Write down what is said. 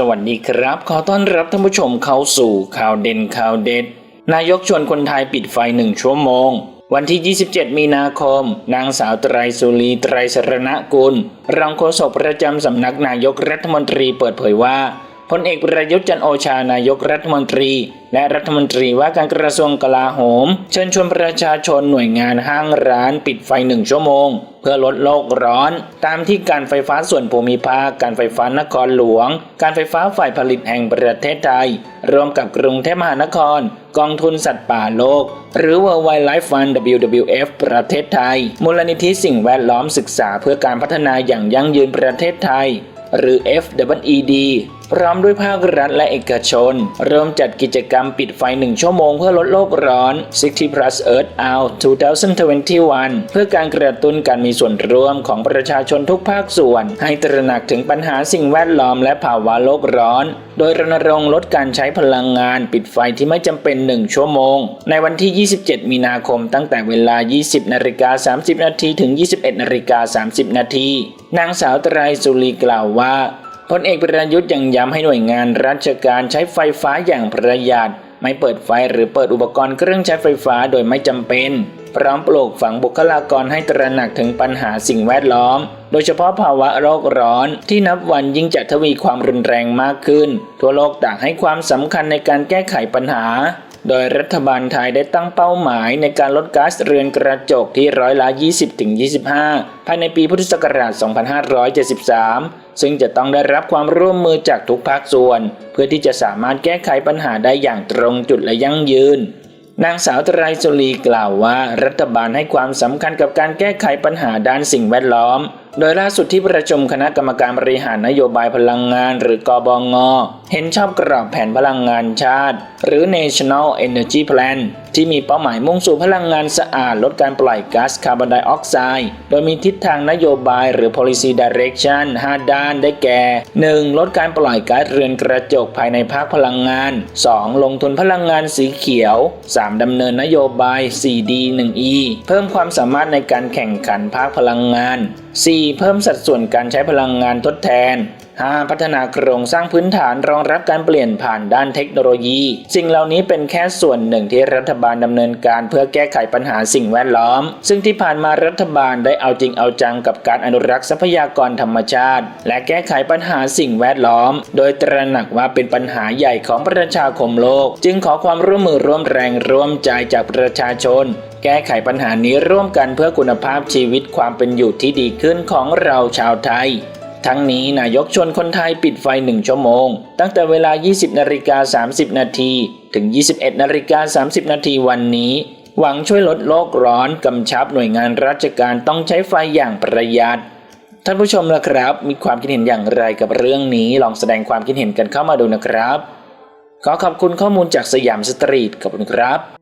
สวัสดีครับ ขอต้อนรับท่านผู้ชมเข้าสู่ข่าวเด่นข่าวเด็ด นายกชวนคนไทยปิดไฟหนึ่งชั่วโมง วันที่ 27 มีนาคม นางสาวไตรสุรีไตรสรณกุล รองโฆษกประจำสำนักนายกรัฐมนตรีเปิดเผยว่า พลเอกประยุทธ์จันโอชานายกรัฐมนตรี และรัฐมนตรีว่าการกระทรวงกลาโหม เชิญชวนประชาชนหน่วยงานห้างร้านปิดไฟหนึ่งชั่วโมง เพื่อลดโลกร้อน ตามที่การไฟฟ้าส่วนภูมิภาค การไฟฟ้านครหลวง การไฟฟ้าฝ่ายผลิตแห่งประเทศไทยร่วมกับกรุงเทพมหานคร กองทุนสัตว์ป่าโลก หรือ World Wildlife Fund WWF ประเทศไทย มูลนิธิสิ่งแวดล้อมศึกษาเพื่อการพัฒนาอย่างยั่งยืนประเทศไทย หรือ FWED พร้อมด้วยภาครัฐและเอกชน เริ่มจัดกิจกรรมปิดไฟหนึ่งชั่วโมงเพื่อลดโลกร้อน 60 plus Earth Out 2021 เพื่อการกระตุ้นการมีส่วนร่วมของประชาชนทุกภาคส่วน ให้ตระหนักถึงปัญหาสิ่งแวดล้อมและภาวะโลกร้อน โดยรณรงค์ลดการใช้พลังงานปิดไฟที่ไม่จำเป็น 1 ชั่วโมง ในวันที่ 27 มีนาคมตั้งแต่เวลา 20นาฬิกา30 นาทีถึง 21นาฬิกา30 นาที นางสาวตรายสุรีกล่าวว่าพลเอกประยุทธ์ยังย้ำให้หน่วยงานราชการใช้ไฟฟ้าอย่างประหยัด ไม่เปิดไฟหรือเปิดอุปกรณ์เครื่องใช้ไฟฟ้าโดยไม่จำเป็น พร้อมปลูกฝังบุคลากรให้ตระหนักถึงปัญหาสิ่งแวดล้อม โดยเฉพาะภาวะโลกร้อนที่นับวันยิ่งจะทวีความรุนแรงมากขึ้น ทั่วโลกต่างให้ความสำคัญในการแก้ไขปัญหา โดยรัฐบาลไทยได้ตั้งเป้าหมายในการลดก๊าซเรือนกระจกที่ร้อยละ 20-25 ภายในปีพุทธศักราช 2573 ซึ่งจะต้องได้รับความร่วมมือจากทุกภาคส่วน เพื่อที่จะสามารถแก้ไขปัญหาได้อย่างตรงจุดและยั่งยืน นางสาวตรสุรีกล่าวว่า รัฐบาลให้ความสำคัญกับการแก้ไขปัญหาด้านสิ่งแวดล้อม โดยล่าสุดที่ประชุมคณะกรรมการบริหารนโยบายพลังงานหรือกบง เห็นชอบกรอบแผนพลังงานชาติ หรือ National Energy Plan ที่มีเป้าหมายมุ่งสู่พลังงานสะอาดลดการปล่อยก๊าซคาร์บอนไดออกไซด์ โดยมีทิศทางนโยบายหรือ policy direction 5 ด้านได้แก่ 1. ลดการปล่อยก๊าซเรือนกระจกภายในภาคพลังงาน 2. ลงทุนพลังงานสีเขียว 3. ดำเนินนโยบาย 4D 1E เพิ่มความสามารถในการแข่งขันภาคพลังงาน 4. เพิ่มสัดส่วนการใช้พลังงานทดแทน 5. พัฒนาโครงสร้างพื้นฐานรองรับการเปลี่ยนผ่านด้านเทคโนโลยี สิ่งเหล่านี้เป็นแค่ส่วนหนึ่งที่รัฐบาลดำเนินการเพื่อแก้ไขปัญหาสิ่งแวดล้อม ซึ่งที่ผ่านมารัฐบาลได้เอาจริงเอาจังกับการอนุรักษ์ทรัพยากรธรรมชาติ และแก้ไขปัญหาสิ่งแวดล้อม โดยตระหนักว่าเป็นปัญหาใหญ่ของประชาคมโลก จึงขอความร่วมมือร่วมแรงร่วมใจจากประชาชนแก้ไขปัญหานี้ร่วมกันเพื่อคุณภาพชีวิตความเป็นอยู่ที่ดีขึ้นของเราชาวไทย ทั้งนี้นายกชวนคนไทยปิดไฟหนึ่งชั่วโมง ตั้งแต่เวลา 20นาฬิกา30 นาทีถึง 21นาฬิกา30 นาทีวันนี้ หวังช่วยลดโลกร้อนกำชับหน่วยงานราชการต้องใช้ไฟอย่างประหยัด ท่านผู้ชมล่ะครับ มีความคิดเห็นอย่างไรกับเรื่องนี้ ลองแสดงความคิดเห็นกันเข้ามาดูนะครับ ขอขอบคุณข้อมูลจากสยามสตรีทขอบคุณครับ